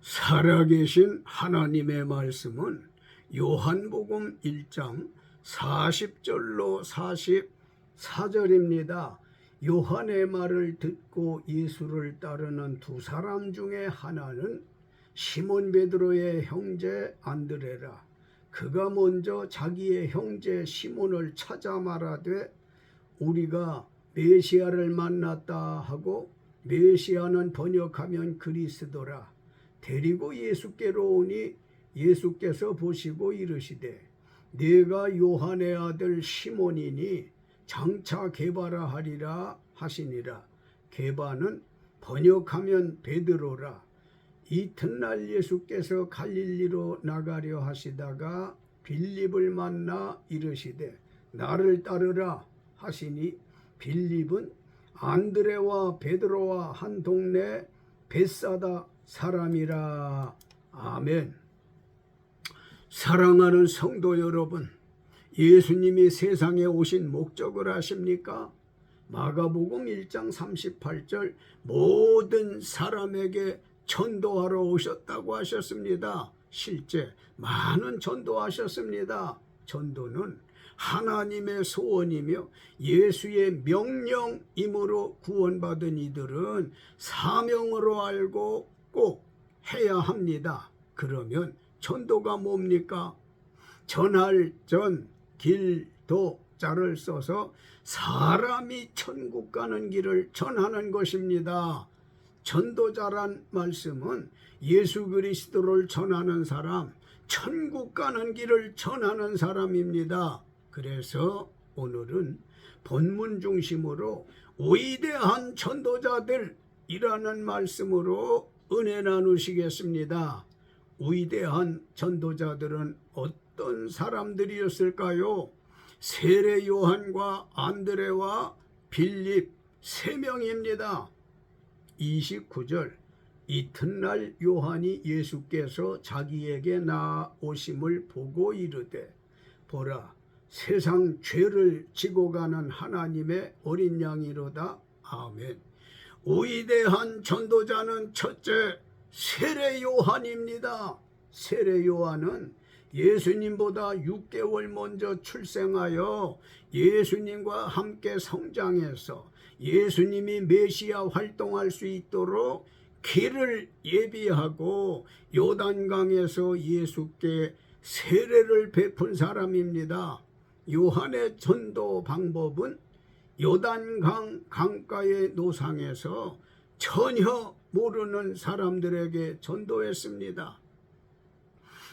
살아계신 하나님의 말씀은 요한복음 1장 40절로 44절입니다. 요한의 말을 듣고 예수를 따르는 두 사람 중에 하나는 시몬 베드로의 형제 안드레라. 그가 먼저 자기의 형제 시몬을 찾아 말하되 우리가 메시아를 만났다 하고 메시아는 번역하면 그리스도라. 데리고 예수께로 오니 예수께서 보시고 이르시되 내가 요한의 아들 시몬이니 장차 게바라 하리라 하시니라. 게바는 번역하면 베드로라. 이튿날 예수께서 갈릴리로 나가려 하시다가 빌립을 만나 이르시되 나를 따르라 하시니 빌립은 안드레와 베드로와 한 동네 벳사다 사람이라 아멘. 사랑하는 성도 여러분, 예수님이 세상에 오신 목적을 아십니까? 마가복음 1장 38절 모든 사람에게 전도하러 오셨다고 하셨습니다. 실제 많은 전도하셨습니다. 전도는 하나님의 소원이며 예수의 명령임으로 구원받은 이들은 사명으로 알고 꼭 해야 합니다. 그러면 전도가 뭡니까? 전할 전 길도 자를 써서 사람이 천국 가는 길을 전하는 것입니다. 전도자란 말씀은 예수 그리스도를 전하는 사람, 천국 가는 길을 전하는 사람입니다. 그래서 오늘은 본문 중심으로 위대한 전도자들이라는 말씀으로 은혜 나누시겠습니다. 위대한 전도자들은 어떤 사람들이었을까요? 세례 요한과 안드레와 빌립 세 명입니다. 29절 이튿날 요한이 예수께서 자기에게 나오심을 보고 이르되 보라 세상 죄를 지고 가는 하나님의 어린 양이로다 아멘 위대한 전도자는 첫째 세례 요한입니다 세례 요한은 예수님보다 6개월 먼저 출생하여 예수님과 함께 성장해서 예수님이 메시아 활동할 수 있도록 길을 예비하고 요단강에서 예수께 세례를 베푼 사람입니다. 요한의 전도 방법은 요단강 강가의 노상에서 전혀 모르는 사람들에게 전도했습니다.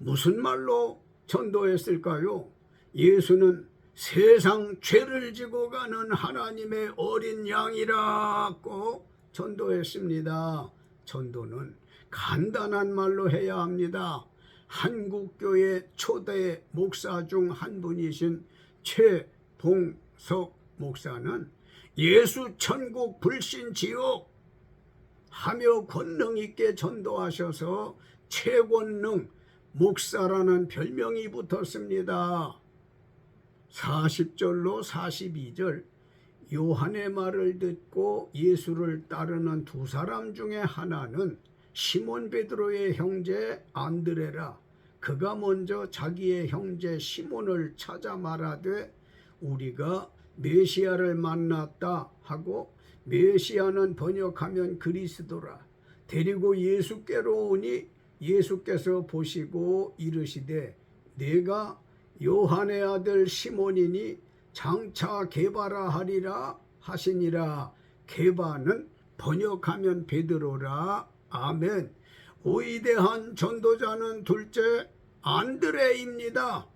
무슨 말로 전도했을까요? 예수는 세상 죄를 지고 가는 하나님의 어린 양이라고 전도했습니다. 전도는 간단한 말로 해야 합니다. 한국교회 초대 목사 중 한 분이신 최봉석 목사는 예수 천국 불신 지옥 하며 권능 있게 전도하셔서 최권능 목사라는 별명이 붙었습니다. 40절로 42절 요한의 말을 듣고 예수를 따르는 두 사람 중에 하나는 시몬 베드로의 형제 안드레라 그가 먼저 자기의 형제 시몬을 찾아 말하되 우리가 메시아를 만났다 하고 메시아는 번역하면 그리스도라. 데리고 예수께로 오니 예수께서 보시고 이르시되 내가 요한의 아들 시몬이니 장차 게바라 하리라 하시니라. 게바는 번역하면 베드로라. 아멘. 위대한 전도자는 둘째 안드레입니다.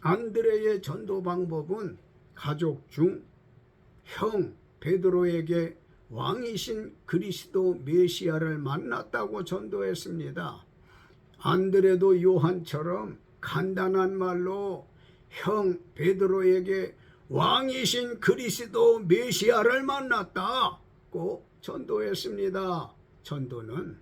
안드레의 전도 방법은 가족 중 형 베드로에게 왕이신 그리스도 메시아를 만났다고 전도했습니다. 안드레도 요한처럼 간단한 말로 형 베드로에게 왕이신 그리스도 메시아를 만났다고 전도했습니다. 전도는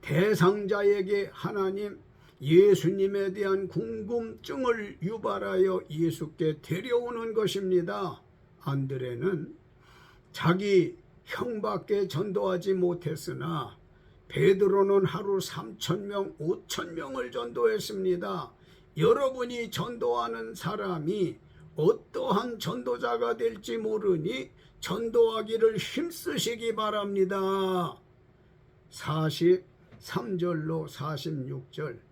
대상자에게 하나님 예수님에 대한 궁금증을 유발하여 예수께 데려오는 것입니다. 안드레는 자기 형밖에 전도하지 못했으나 베드로는 하루 3천 명, 5천 명을 전도했습니다. 여러분이 전도하는 사람이 어떠한 전도자가 될지 모르니 전도하기를 힘쓰시기 바랍니다. 43절로 46절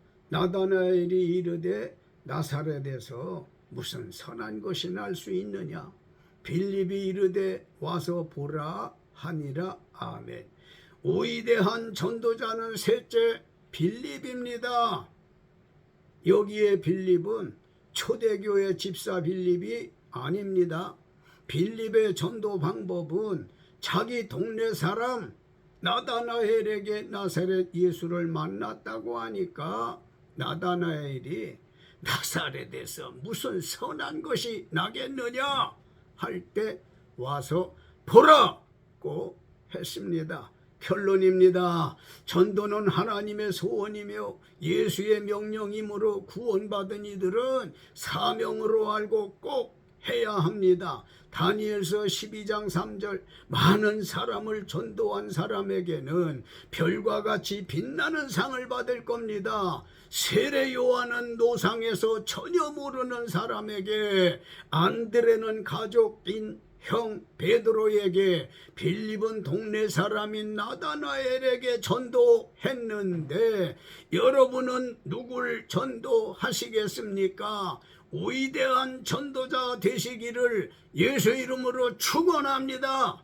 나다나엘이 이르되 나사렛에서 무슨 선한 것이 날 수 있느냐? 빌립이 이르되 와서 보라 하니라. 아멘. 위대한 전도자는 셋째 빌립입니다. 여기에 빌립은 초대교회 집사 빌립이 아닙니다. 빌립의 전도 방법은 자기 동네 사람 나다나엘에게 나사렛 예수를 만났다고 하니까 나다나엘이 나사렛에서 무슨 선한 것이 나겠느냐 할 때 와서 보라고 했습니다. 결론입니다. 전도는 하나님의 소원이며 예수의 명령이므로 구원받은 이들은 사명으로 알고 꼭 해야 합니다. 다니엘서 12장 3절 많은 사람을 전도한 사람에게는 별과 같이 빛나는 상을 받을 겁니다. 세례 요한은 노상에서 전혀 모르는 사람에게 안드레는 가족인 형 베드로에게 빌립은 동네 사람인 나다나엘에게 전도했는데 여러분은 누굴 전도하시겠습니까? 위대한 전도자 되시기를 예수 이름으로 축원합니다.